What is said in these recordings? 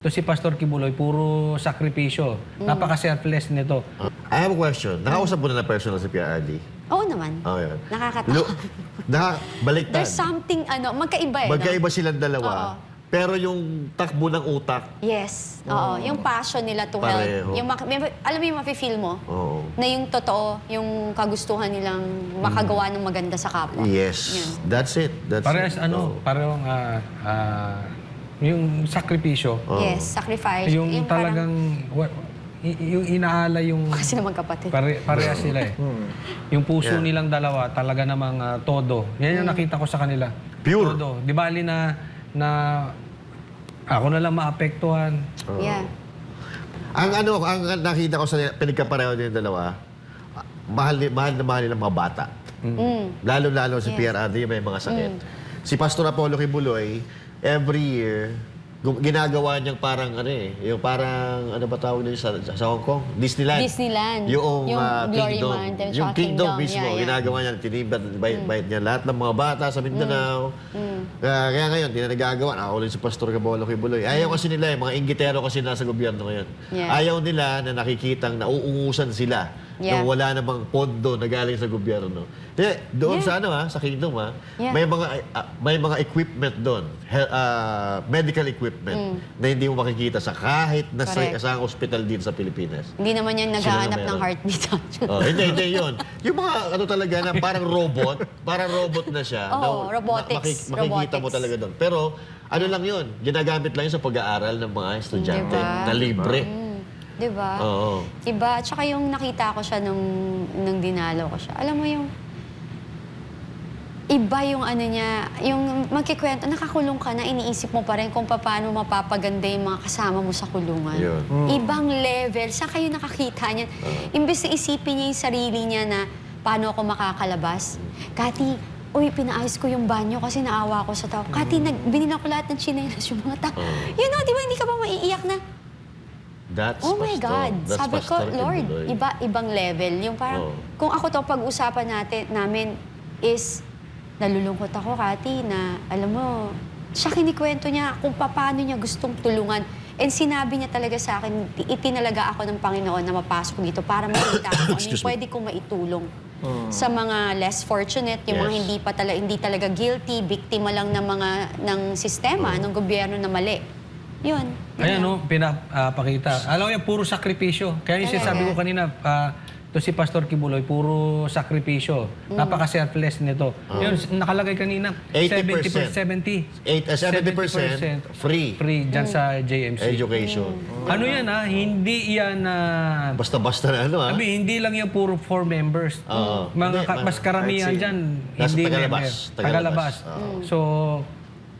Ito si Pastor Kibuloy, puro sakripisyo. Napaka-selfless nito. I have a question. Nakausap mo na na personal si PRD? Oo naman. Oh, yun. Nakakatawa. Lu- Naka, baliktad. There's something, ano, magkaiba eh. no? Magkaiba silang dalawa. Oo. Pero yung takbo ng utak, Yes. Oo. Yung passion nila to Pareho. help. Yung, mak- may- alam mo yung mafe-feel mo? oo. Na yung totoo, yung kagustuhan nilang makagawa ng maganda sa kapwa. Yes. Yun. That's it. That's Parehas it. ano, Oo. parehong ah, ah, yung sakripisyo. Oo. Yes, sacrifice. Yung, parang- talagang, wa- y- yung inaala yung... Kasi naman kapatid. Pare, parehas sila eh. Yung puso Yeah. nilang dalawa, talaga namang ah, todo. Yan yung nakita ko sa kanila. Pure. Todo. Di bali na, na ako na lang maapektuhan. yeah. Ang ano, ang nakita ko sa pinagkapareho yung dalawa, ah, mahal, ni- mahal na mahal nilang mga bata. Mm. Lalo-lalo si PRD may mga sakit. Si Pastor Apollo Kibuloy, every year, ginagawa niyang parang ano eh, yung parang ano ba tawag nila sa, sa Hong Kong? Disneyland. Disneyland. Yung, Yung Glory Kingdom. Mountain, Yung Kingdom, Kingdom. mismo, Yeah, yeah. ginagawa niya, tinibad, bayad, bayad niya lahat ng mga bata sa Mindanao. Kaya, kaya ngayon, hindi na nagagawa. Nakakulit si Pastor Cabolo Kibuloy. Ayaw kasi nila, eh, mga inggitero kasi nasa gobyerno ngayon. Yeah. Ayaw nila na nakikitang nauungusan sila Yeah. na wala namang pondo na galing sa gobyerno. Eh, doon Yeah. sa ano ha, sa kingdom ha, Yeah. may mga ah, may mga equipment doon, ah, medical equipment na hindi mo makikita sa kahit na sa Mm. Sa hospital din sa Pilipinas. Hindi naman yan naghahanap ng heartbeat. Oh, hindi, hindi yun. Yung mga ano talaga na parang robot, parang robot na siya. Oo, na- robotics, na makikita mo talaga doon. Pero ano lang yun, ginagamit lang yun sa pag-aaral ng mga estudyante Diba? na libre. Mm. Di ba? Oo. Iba, tsaka yung nakita ko siya nung, nung dinalaw ko siya. Alam mo yung, iba yung ano niya, yung magkikwento, nakakulong ka na, iniisip mo pa rin kung paano mapapaganda yung mga kasama mo sa kulungan. Yun. Ibang level. Saan kayo nakakita niyan? Imbes na isipin niya yung sarili niya na paano ako makakalabas. Kati, uy, pinaayos ko yung banyo kasi naawa ko sa tao. Kati, nag, binila ko lahat ng chinelas yung mga tao. You know, di ba, hindi ka ba maiiyak na, That's Oh my Pastor. God. That's Sabi ko, Pastor Lord, Kibuloy. iba, ibang level. Yung parang, Oo. kung ako to pag-usapan natin, namin is, nalulungkot ako, Kati, na, alam mo, siya kinikwento niya kung paano niya gustong tulungan. And sinabi niya talaga sa akin, "Ti- itinalaga ako ng Panginoon na mapasok dito para makita ko ano Excuse yung me. pwede kong maitulong sa mga less fortunate, yung mga Yes. hindi pa talaga, hindi talaga guilty, biktima lang ng mga, ng sistema, ng gobyerno na mali. Yun. Ayan, no, pinapakita. Alam mo yan, puro sakripisyo. Kaya yung sinasabi ko kanina, ah, ito si Pastor Kibuloy, puro sakripisyo. Napaka-selfless nito. Yun, nakalagay kanina, 80%. 70, 8, uh, 70% free free dyan sa JMC. education. Ano yan ha? Hindi yan na... Basta-basta na ano ha. Sabi, hindi lang yan puro for members. Oo. Mga Hindi, ka- ma- mas karamihan I'd say, dyan, nasa hindi tagalabas. member. Tagalabas. Tagalabas. So,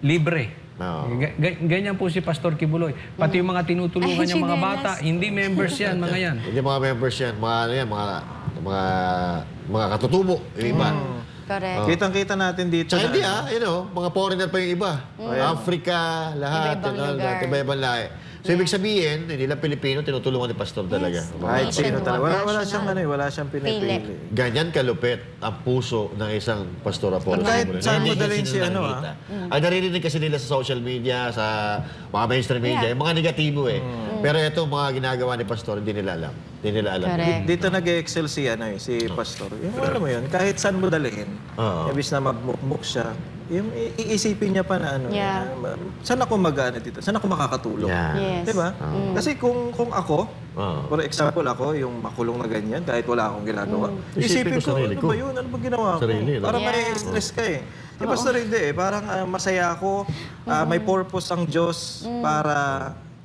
libre. Ga- ga- ganyan po si Pastor Kibuloy. Pati yung mga tinutulungan Ay, niya mga chinelas. bata, hindi members yan, mga yan. Hindi mga members yan, mga ano yan, mga mga mga katutubo, yung iba. Correct. Kitang-kita natin dito Tsaka na hindi ano, ah, you know, mga foreigner pa yung iba. Africa, lahat. Iba-ibang ano, lugar. Iba-ibang lahi. So, ibig sabihin, hindi lang Pilipino, tinutulungan ni Pastor talaga. Yes. kahit sino talaga. Wala, wala siyang ano, eh, wala siyang pinipili. Pili. Ganyan kalupit ang puso ng isang pastor Apollo. Kahit saan Hindi mo dalhin kasi si nila ano, nakikita. Ang naririnig kasi nila sa social media, sa mga mainstream media, Yeah. yung mga negatibo eh. Pero ito, mga ginagawa ni pastor, hindi nila alam. Hindi nila alam. Correct. Dito nag-excel si, ano, eh, si Pastor. Yung alam mo yun, kahit saan mo dalhin, Oo. ibis na magmukmuk siya, yung i- iisipin niya pa na ano, Yeah. ma- saan ako mag dito? Saan ako makakatulong? Yeah. Yes. Di ba? Kasi kung kung ako, Oo. for example ako, yung makulong na ganyan, kahit wala akong ginagawa, Isipin isipin ko ko, sarili ano ko. ba yun? Ano ba ginawa ko? Sarili? Para Yeah. may stress ka eh. Di ba sa hindi eh, parang ah, masaya ako, ah, may purpose ang Diyos para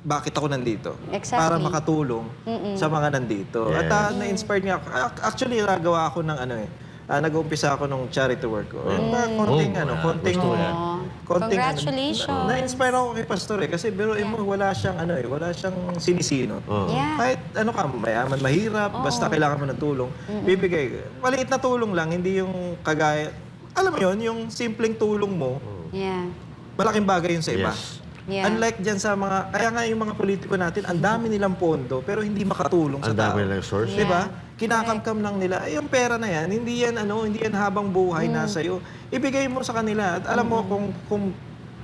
bakit ako nandito. Exactly. Para makatulong sa mga nandito. At ah, na-inspired nga ako. Ac- Actually, nagawa ako ng ano eh, ah, nag-uumpisa ako ng charity work ko. And, ah, konting Oh, ano, konting... gusto yan. Konting ano, Congratulations. na- Na-inspire ako kay Pastor eh. Kasi biro mo, wala siyang ano eh, wala siyang sinisino. Oo. Yeah. Kahit ano ka, mayaman, mahirap, basta kailangan mo ng tulong, bibigay. Maliit na tulong lang, hindi yung kagaya... Alam mo yun, yung simpleng tulong mo, Yeah. malaking bagay yun sa iba. Yes. Yeah. Unlike dyan sa mga... Kaya nga yung mga politiko natin, ang dami nilang pondo, pero hindi makatulong sa Ang dami tao. nilang source. Di ba? Kinakamkam lang nila. Eh, yung pera na yan, hindi yan ano, hindi yan habang buhay nasa iyo. Ibigay mo sa kanila. At alam mo kung kung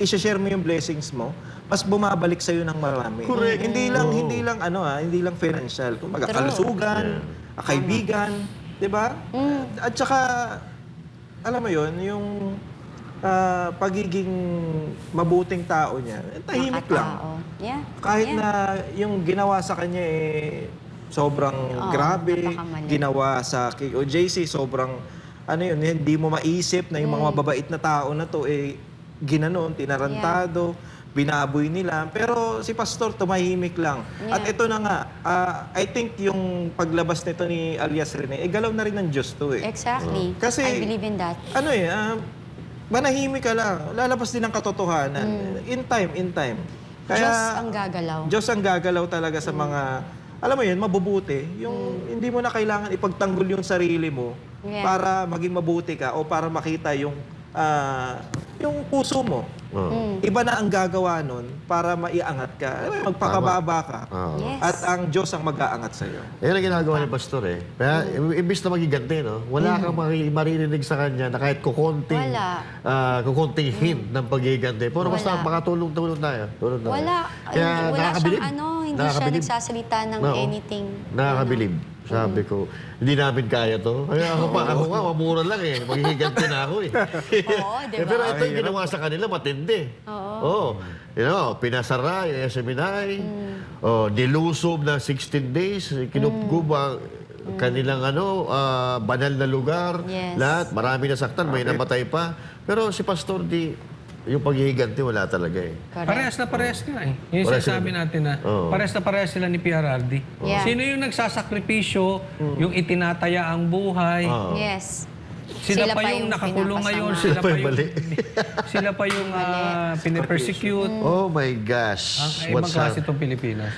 i-share mo yung blessings mo, mas bumabalik sa ng marami. Correct. Hindi lang hindi lang ano ah, hindi lang financial, kumbaga True. kalusugan, kaibigan, 'di ba? Mm. At saka alam mo 'yon, yung ah, pagiging mabuting tao niya, eh, tahimik lang. Nakatao. Yeah. Kahit yeah. na yung ginawa sa kanya eh sobrang Oo, grabe, napakamali. ginawa sa kay OJC sobrang ano yun, hindi mo maisip na yung mga Mm. mababait na tao na to eh ginanon, tinarantado, binaboy nila. Pero si Pastor tumahimik lang. Yeah. At ito na nga, ah, I think yung paglabas nito ni alias Rene, eh galaw na rin ng Diyos to eh. Exactly. Kasi- I believe in that. Ano eh, ah, manahimik ka lang. Lalabas din ang katotohanan. In time, in time. Mm. Diyos ang gagalaw. Diyos ang gagalaw talaga sa mga, alam mo yun, mabubuti. Yung hindi mo na kailangan ipagtanggol yung sarili mo Yeah. para maging mabuti ka o para makita yung ah, yung puso mo. Oo. Mm. Iba na ang gagawa nun para maiangat ka. Alam mo, Magpakababa ka. Oo. Yes. At ang Diyos ang mag-aangat sa'yo. Yan ang ginagawa ni Pastor eh. Kaya Mm. i- imbis na magiganti, no? Wala kang mari- maririnig sa kanya na kahit kukunting, Wala. ah, kukunting hint ng pagiganti. Pero basta Wala. makatulong-tulong tayo. Tulong tayo. Wala. Kaya wala nakakabilib. siyang ano, hindi siya Nakakabilib. nagsasalita ng Oo. anything. Nakakabilib. Sabi ko, hindi namin kaya to. Kaya ako pa, ako nga, mamura lang eh. Maghihiganti na ako eh. Oo, di Eh, ba? Pero ito yung ginawa sa kanila, matindi. Oo. Oh, you know, pinasara yung SMNI. Mm. Oh, nilusob na 16 days. Kinupkub ang kanilang ano, ah, banal na lugar. Mm. Yes. Lahat. Marami nasaktan, may namatay pa. Pero si Pastor di, yung paghihiganti wala talaga eh. Correct. Parehas na parehas nga eh. Yung Parehas sinasabi sila. natin na Oo. parehas na parehas sila ni PRRD. Yeah. Sino yung nagsasakripisyo, yung itinataya ang buhay. Yes. sila, pa yung, nakakulong ngayon, Sila sila pa yung mali. sila pa yung ah, pinipersecute. Oh my gosh. Ang What's ibang klase hap- itong Pilipinas.